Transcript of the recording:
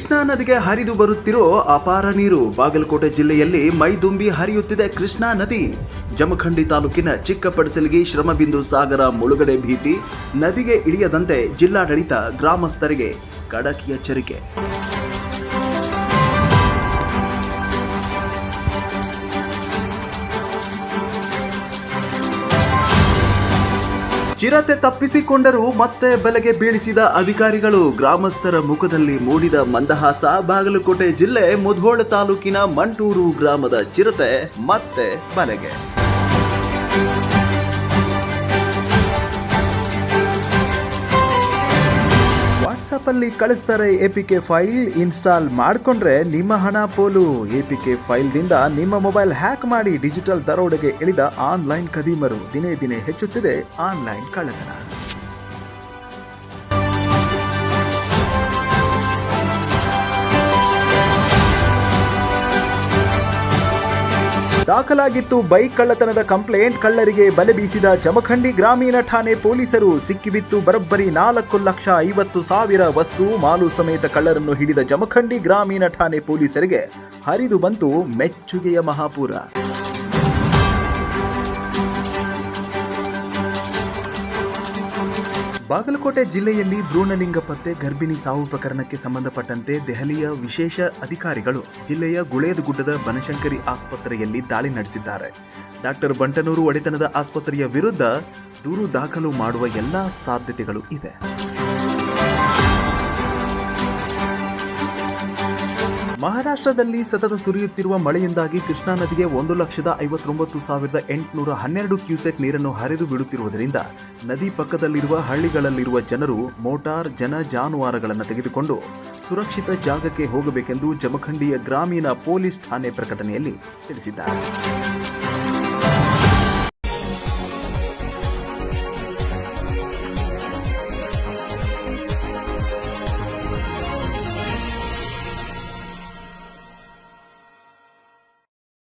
ಕೃಷ್ಣಾ ನದಿಗೆ ಹರಿದು ಬರುತ್ತಿರೋ ಅಪಾರ ನೀರು ಬಾಗಲಕೋಟೆ ಜಿಲ್ಲೆಯಲ್ಲಿ ಮೈದುಂಬಿ ಹರಿಯುತ್ತಿದೆ ಕೃಷ್ಣಾ ನದಿ. ಜಮಖಂಡಿ ತಾಲೂಕಿನ ಚಿಕ್ಕಪಡಸಲಿಗೆ ಶ್ರಮಬಿಂದು ಸಾಗರ ಮುಳುಗಡೆ ಭೀತಿ, ನದಿಗೆ ಇಳಿಯದಂತೆ ಜಿಲ್ಲಾಡಳಿತ ಗ್ರಾಮಸ್ಥರಿಗೆ ಖಡಕ್ ಎಚ್ಚರಿಕೆ. ಚಿರತೆ ತಪ್ಪಿಸಿಕೊಂಡರೂ ಮತ್ತೆ ಬೆಲೆಗೆ ಬೀಳಿಸಿದ ಅಧಿಕಾರಿಗಳು ಗ್ರಾಮಸ್ಥರ ಮುಖದಲ್ಲಿ ಮೂಡಿದ ಮಂದಹಾಸ. ಬಾಗಲಕೋಟೆ ಜಿಲ್ಲೆ ಮುಧೋಳ ತಾಲೂಕಿನ ಮಂಟೂರು ಗ್ರಾಮದ ಚಿರತೆ ಮತ್ತೆ ಬಲೆಗೆ ಅಲ್ಲಿ ಕಳಿಸ್ತಾರೆ ಕೆ ಫೈಲ್ ಇನ್ಸ್ಟಾಲ್ ಮಾಡಿಕೊಂಡ್ರೆ ನಿಮ್ಮ ಹಣ ಪೋಲು. ಎ ಪಿ ಕೆ ಫೈಲ್ದಿಂದ ನಿಮ್ಮ ಮೊಬೈಲ್ ಹ್ಯಾಕ್ ಮಾಡಿ ಡಿಜಿಟಲ್ ದರೋಡೆಗೆ ಇಳಿದ ಆನ್ಲೈನ್ ಖದೀಮರು. ದಿನೇ ದಿನೇ ಹೆಚ್ಚುತ್ತಿದೆ ಆನ್ಲೈನ್ ಕಳ್ಳತನ. ದಾಖಲಾಗಿತ್ತು. ಬೈಕ್ ಕಳ್ಳತನದ ಕಂಪ್ಲೇಂಟ್ ಕಳ್ಳರಿಗೆ ಬಲೆ ಬೀಸಿದ ಜಮಖಂಡಿ ಗ್ರಾಮೀಣ ಠಾಣೆ ಪೊಲೀಸರು ಸಿಕ್ಕಿಬಿತ್ತು. ಬರೋಬ್ಬರಿ ನಾಲ್ಕು ಲಕ್ಷ ಐವತ್ತು ಸಾವಿರ ವಸ್ತು, ಮಾಲು ಸಮೇತ ಕಳ್ಳರನ್ನು ಹಿಡಿದ ಜಮಖಂಡಿ ಗ್ರಾಮೀಣ ಠಾಣೆ ಪೊಲೀಸರಿಗೆ ಹರಿದು ಬಂತು ಮೆಚ್ಚುಗೆಯ ಮಹಾಪೂರ. ಬಾಗಲಕೋಟೆ ಜಿಲ್ಲೆಯಲ್ಲಿ ಭ್ರೂಣಲಿಂಗ ಪತ್ತೆ, ಗರ್ಭಿಣಿ ಸಾವು ಪ್ರಕರಣಕ್ಕೆ ಸಂಬಂಧಪಟ್ಟಂತೆ ದೆಹಲಿಯ ವಿಶೇಷ ಅಧಿಕಾರಿಗಳು ಜಿಲ್ಲೆಯ ಗುಳೇದಗುಡ್ಡದ ಬನಶಂಕರಿ ಆಸ್ಪತ್ರೆಯಲ್ಲಿ ದಾಳಿ ನಡೆಸಿದ್ದಾರೆ. ಡಾಕ್ಟರ್ ಬಂಟನೂರು ಒಡೆತನದ ಆಸ್ಪತ್ರೆಯ ವಿರುದ್ಧ ದೂರು ದಾಖಲು ಮಾಡುವ ಎಲ್ಲಾ ಸಾಧ್ಯತೆಗಳು ಇವೆ. ಮಹಾರಾಷ್ಟ್ರದಲ್ಲಿ ಸತತ ಸುರಿಯುತ್ತಿರುವ ಮಳೆಯಿಂದಾಗಿ ಕೃಷ್ಣಾ ನದಿಗೆ ಒಂದು ಲಕ್ಷದ ಐವತ್ತೊಂಬತ್ತು ಸಾವಿರದ ಎಂಟುನೂರ ಹನ್ನೆರಡು ಕ್ಯೂಸೆಕ್ ನೀರನ್ನು ಹರಿದು ಬಿಡುತ್ತಿರುವುದರಿಂದ ನದಿ ಪಕ್ಕದಲ್ಲಿರುವ ಹಳ್ಳಿಗಳಲ್ಲಿರುವ ಜನರು ಮೋಟಾರ್, ಜನ ಜಾನುವಾರುಗಳನ್ನು ತೆಗೆದುಕೊಂಡು ಸುರಕ್ಷಿತ ಜಾಗಕ್ಕೆ ಹೋಗಬೇಕೆಂದು ಜಮಖಂಡಿಯ ಗ್ರಾಮೀಣ ಪೊಲೀಸ್ ಠಾಣೆ ಪ್ರಕಟಣೆಯಲ್ಲಿ ತಿಳಿಸಿದ್ದಾರೆ.